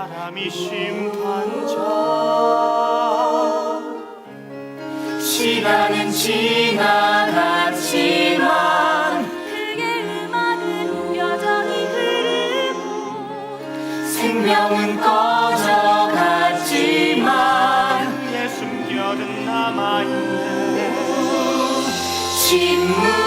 사람이 심판자 시간은 지나갔지만 그의 음악은 여전히 흐르고 생명은 꺼져갔지만 그의 숨결은 남아있네. 신문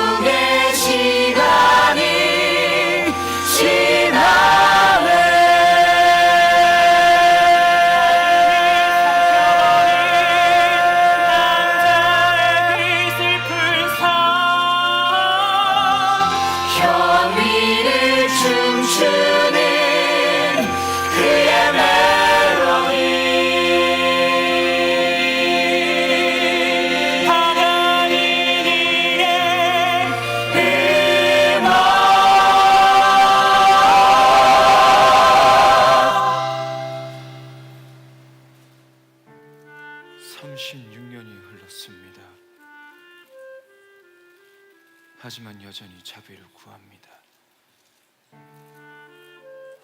하지만 여전히 자비를 구합니다.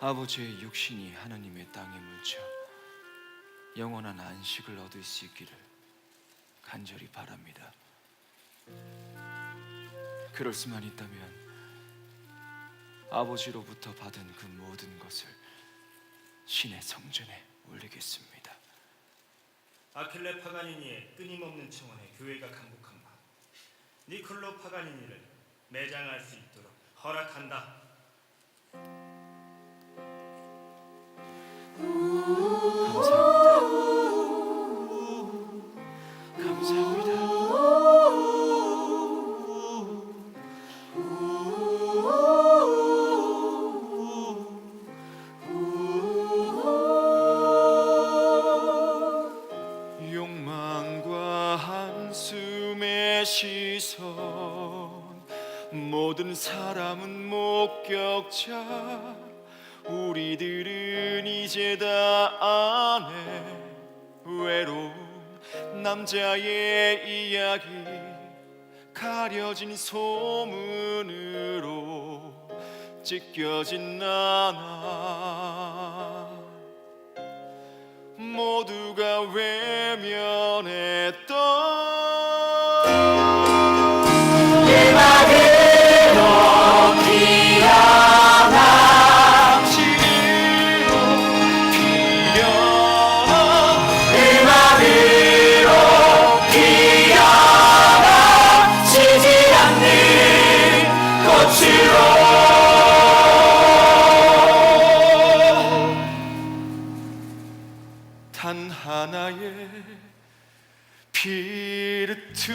아버지의 육신이 하나님의 땅에 묻혀 영원한 안식을 얻을 수 있기를 간절히 바랍니다. 그럴 수만 있다면 아버지로부터 받은 그 모든 것을 신의 성전에 올리겠습니다. 아킬레 파가니니의 끊임없는 청원에 교회가 강국한 바 니콜로 파가니니를 매장할 수 있도록 허락한다. 시선. 모든 사람은 목격자. 우리들은 이제 다 아네 외로운 남자의 이야기. 가려진 소문으로 찢겨진 나나. 모두가 외면했던 하나의 비르트